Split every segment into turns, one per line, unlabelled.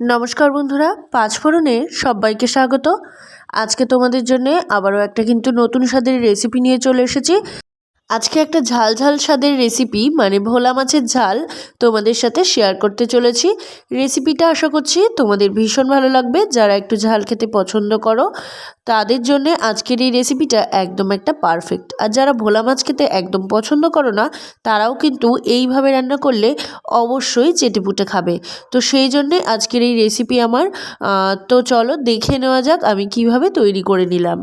নমস্কার বন্ধুরা পাঁচফোড়নে সবাইকে স্বাগত। আজকে তোমাদের জন্য আবারও একটা কিন্তু নতুন স্বাদের রেসিপি নিয়ে চলে এসেছি। আজকে একটা ঝাল ঝাল স্বাদের রেসিপি মানে ভোলা মাছের ঝাল, তোমাদের সাথে শেয়ার করতে চলেছি। রেসিপিটা আশা করছি তোমাদের ভীষণ ভালো লাগবে, যারা একটু ঝাল খেতে পছন্দ করো। তাদের জন্য আজকের এই রেসিপিটা একদম একটা পারফেক্ট আর যারা ভোলা মাছ খেতে একদম পছন্দ করো না, তারাও কিন্তু এইভাবে রান্না করলে অবশ্যই চেটেপুটে খাবে। তো সেই জন্যে আজকের এই রেসিপি আমার। তো চলো দেখে নেওয়া যাক আমি কীভাবে তৈরি করে নিলাম।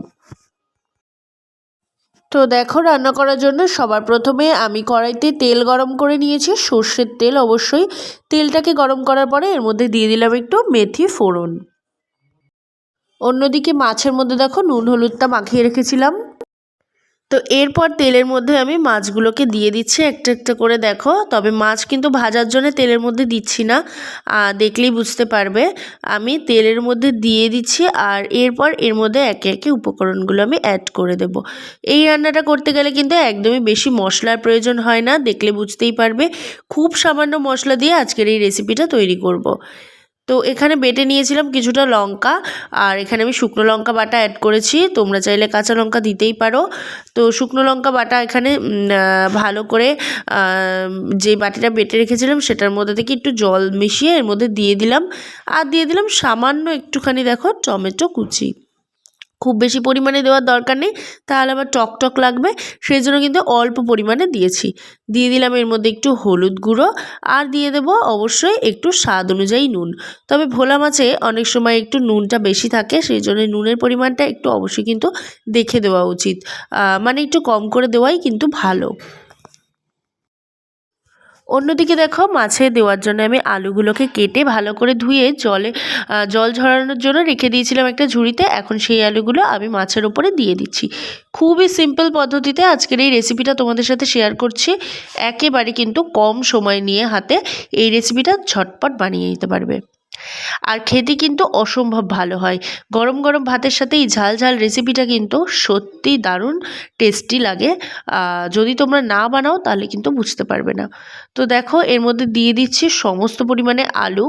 তো দেখো, রান্না করার জন্য সবার প্রথমে আমি কড়াইতে তেল গরম করে নিয়েছি। সর্ষের তেল অবশ্যই। তেলটাকে গরম করার পরে এর মধ্যে দিয়ে দিলাম একটু মেথি ফোড়ন। অন্যদিকে মাছের মধ্যে দেখো নুন, হলুদটা মাখিয়ে রেখেছিলাম। তো এরপর তেলের মধ্যে আমি মাছগুলোকে দিয়ে দিচ্ছি, একটা একটা করে দেখো। তবে মাছ কিন্তু ভাজার জন্য তেলের মধ্যে দিচ্ছি না দেখলেই বুঝতে পারবে। আমি তেলের মধ্যে দিয়ে দিচ্ছি আর এরপর এর মধ্যে একে একে উপকরণগুলো আমি অ্যাড করে দেব। এই রান্নাটা করতে গেলে কিন্তু একদমই বেশি মশলার প্রয়োজন হয় না, দেখলে বুঝতেই পারবে। খুব সামান্য মশলা দিয়ে আজকের এই রেসিপিটা তৈরি করব। তো এখানে বেটে নিয়েছিলাম কিছুটা লঙ্কা, আর এখানে আমি শুকনো লঙ্কা বাটা অ্যাড করেছি। তোমরা চাইলে কাঁচা লঙ্কা দিতেই পারো। তো শুকনো লঙ্কা বাটা এখানে ভালো করে যে বাটিটা বেটে রেখেছিলাম সেটার মধ্যে থেকে একটু জল মিশিয়ে এর মধ্যে দিয়ে দিলাম। আর দিয়ে দিলাম সামান্য একটুখানি, দেখো, টমেটো কুচি। খুব বেশি পরিমাণে দেওয়ার দরকার নেই। তাহলে আবার টক টক লাগবে। সেই জন্য কিন্তু অল্প পরিমাণে দিয়েছি। দিয়ে দিলাম এর মধ্যে একটু হলুদ গুঁড়ো আর দিয়ে দেব অবশ্যই একটু স্বাদ অনুযায়ী নুন। তবে ভোলা মাছে অনেক সময় একটু নুনটা বেশি থাকে, সেই জন্য নুনের পরিমাণটা একটু অবশ্যই কিন্তু দেখে দেওয়া উচিত। মানে একটু কম করে দেওয়াই কিন্তু ভালো। অন্যদিকে দেখো, মাছে দেওয়ার জন্য আমি আলুগুলোকে কেটে ভালো করে ধুয়ে জলে জল ঝরানোর জন্য রেখে দিয়েছিলাম একটা ঝুড়িতে। এখন সেই আলুগুলো আমি মাছের ওপরে দিয়ে দিচ্ছি। খুবই সিম্পল পদ্ধতিতে আজকের এই রেসিপিটা তোমাদের সাথে শেয়ার করছি। একেবারে কিন্তু কম সময় নিয়ে হাতে এই রেসিপিটা ঝটপট বানিয়ে নিতে পারবে। আর খেতে কিন্তু অসম্ভব ভালো হয়। গরম গরম ভাতের সাথে এই ঝাল ঝাল রেসিপিটা কিন্তু সত্যি দারুণ টেস্টি লাগে। যদি তোমরা না বানাও তাহলে কিন্তু বুঝতে পারবে না। তো দেখো, এর মধ্যে দিয়ে দিচ্ছি সমস্ত পরিমাণে আলু।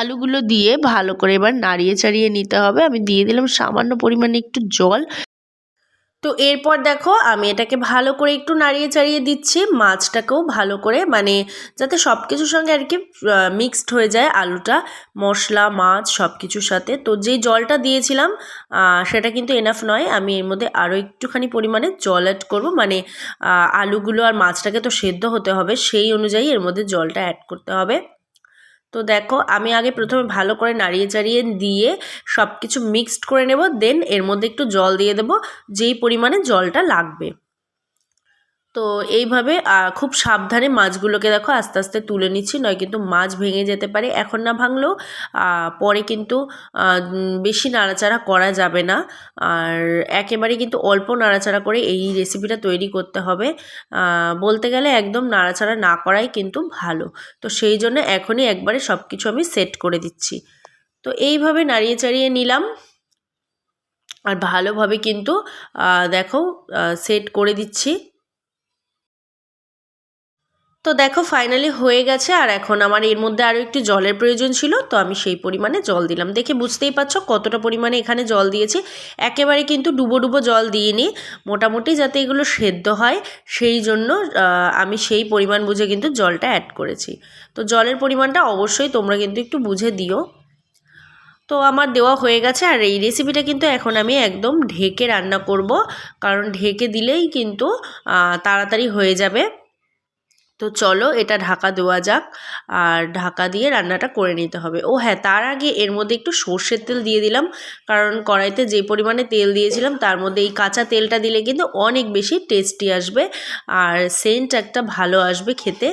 আলুগুলো দিয়ে ভালো করে এবার নাড়িয়ে চাড়িয়ে নিতে হবে। আমি দিয়ে দিলাম সামান্য পরিমাণে একটু জল। তো এরপর দেখো আমি এটাকে ভালো করে একটু নাড়িয়ে চাড়িয়ে দিচ্ছি, মাছটাকেও ভালো করে মানে যাতে সব কিছুর সঙ্গে আর কি মিক্সড হয়ে যায় আলুটা, মশলা, মাছ সব কিছুর সাথে। তো যেই জলটা দিয়েছিলাম সেটা কিন্তু এনাফ নয়। আমি এর মধ্যে আরও একটুখানি পরিমাণে জল অ্যাড করব। মানে আলুগুলো আর মাছটাকে তো সেদ্ধ হতে হবে, সেই অনুযায়ী এর মধ্যে জলটা অ্যাড করতে হবে। তো দেখো, আমি আগে প্রথমে ভালো করে নাড়িয়ে চাড়িয়ে দিয়ে সব কিছু মিক্সড করে নেব দেন এর মধ্যে একটু জল দিয়ে দেবো, যেই পরিমাণে জলটা লাগবে। তো এইভাবে খুব সাবধানে মাছগুলোকে দেখো আস্তে আস্তে তুলে নিচ্ছি, নয় কিন্তু মাছ ভেঙে যেতে পারে। এখন না ভাঙলেও পরে কিন্তু বেশি নাড়াচাড়া করা যাবে না। আর একেবারে কিন্তু অল্প নাড়াচাড়া করে এই রেসিপিটা তৈরি করতে হবে। বলতে গেলে একদম নাড়াচাড়া না করাই কিন্তু ভালো। তো সেই জন্য এখনই একবারে সব কিছু আমি সেট করে দিচ্ছি। তো এইভাবে নাড়িয়ে চাড়িয়ে নিলাম। আর ভালোভাবে কিন্তু দেখো সেট করে দিচ্ছি। তো দেখো ফাইনালি হয়ে গেছে। আর এখন আমার এর মধ্যে আরও একটু জলের প্রয়োজন ছিল, তো আমি সেই পরিমাণে জল দিলাম। দেখে বুঝতেই পারছ কতটা পরিমাণে এখানে জল দিয়েছি। একেবারে কিন্তু ডুবো ডুবো জল দিইনি। মোটামুটি যাতে এগুলো সেদ্ধ হয়, সেই জন্য আমি সেই পরিমাণ বুঝে কিন্তু জলটা অ্যাড করেছি। তো জলের পরিমাণটা অবশ্যই তোমরা কিন্তু একটু বুঝে দিও। তো আমার দেওয়া হয়ে গেছে। আর এই রেসিপিটা কিন্তু এখন আমি একদম ঢেকে রান্না করব। কারণ ঢেকে দিলেই কিন্তু তাড়াতাড়ি হয়ে যাবে। তো চলো এটা ঢাকা দেওয়া যাক। আর ঢাকা দিয়ে রান্নাটা করে নিতে হবে। ও হ্যাঁ তার আগে এর মধ্যে একটু সর্ষের তেল দিয়ে দিলাম। কারণ কড়াইতে যে পরিমাণে তেল দিয়েছিলাম, তার মধ্যে এই কাঁচা তেলটা দিলে কিন্তু অনেক বেশি টেস্টি আসবে। আর সেন্ট একটা ভালো আসবে খেতে।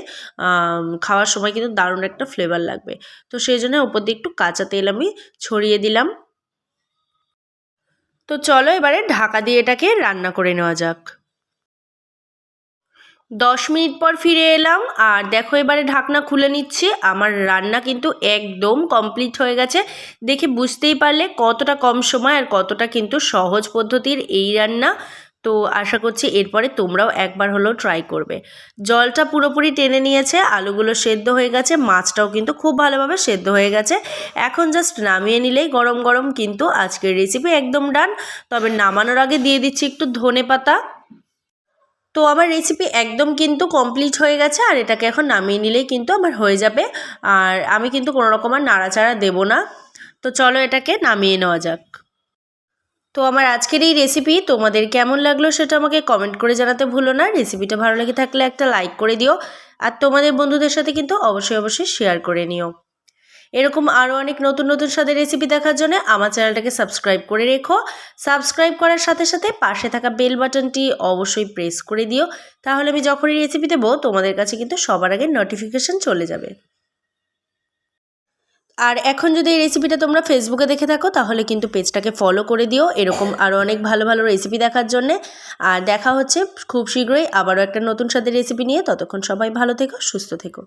খাওয়ার সময় কিন্তু দারুণ একটা ফ্লেভার লাগবে। তো সেই জন্য ওপর দিয়ে একটু কাঁচা তেল আমি ছড়িয়ে দিলাম। তো চলো এবারে ঢাকা দিয়ে এটাকে রান্না করে নেওয়া যাক। দশ মিনিট পর ফিরে এলাম, আর দেখো এবারে ঢাকনা খুলে নিচ্ছি। আমার রান্না কিন্তু একদম কমপ্লিট হয়ে গেছে। দেখে বুঝতেই পারলে কতটা কম সময় আর কতটা কিন্তু সহজ পদ্ধতির এই রান্না। তো আশা করছি এরপরে তোমরাও একবার হলেও ট্রাই করবে। জলটা পুরোপুরি টেনে নিয়েছে, আলুগুলো সেদ্ধ হয়ে গেছে, মাছটাও কিন্তু খুব ভালোভাবে সেদ্ধ হয়ে গেছে। এখন জাস্ট নামিয়ে নিলেই গরম গরম কিন্তু আজকের রেসিপি একদম ডান তবে নামানোর আগে দিয়ে দিচ্ছি একটু ধনে পাতা তো আমার রেসিপি একদম কিন্তু কমপ্লিট হয়ে গেছে আর এটাকে এখন নামিয়ে নিলেই কিন্তু আমার হয়ে যাবে। আর আমি কিন্তু কোনো রকম আর নাড়াচাড়া দেবো না। তো চলো এটাকে নামিয়ে নেওয়া যাক। তো আমার আজকের এই রেসিপি তোমাদের কেমন লাগল সেটা আমাকে কমেন্ট করে জানাতে ভুলো না। রেসিপিটা ভালো লেগে থাকলে একটা লাইক করে দিও। আর তোমাদের বন্ধুদের সাথে কিন্তু অবশ্যই অবশ্যই শেয়ার করে নিও। এরকম আরও অনেক নতুন নতুন স্বাদের রেসিপি দেখার জন্য আমার চ্যানেলটাকে সাবস্ক্রাইব করে রেখো। সাবস্ক্রাইব করার সাথে সাথে পাশে থাকা বেল বাটনটি অবশ্যই প্রেস করে দিও। তাহলে আমি যখনই রেসিপি দেবো, তোমাদের কাছে কিন্তু সবার আগে নোটিফিকেশান চলে যাবে। আর এখন যদি এই রেসিপিটা তোমরা ফেসবুকে দেখে থাকো, তাহলে কিন্তু পেজটাকে ফলো করে দিও। এরকম আরও অনেক ভালো ভালো রেসিপি দেখার জন্যে। আর দেখা হচ্ছে খুব শীঘ্রই আবারও একটা নতুন স্বাদের রেসিপি নিয়ে। ততক্ষণ সবাই ভালো থেকো, সুস্থ থেকো।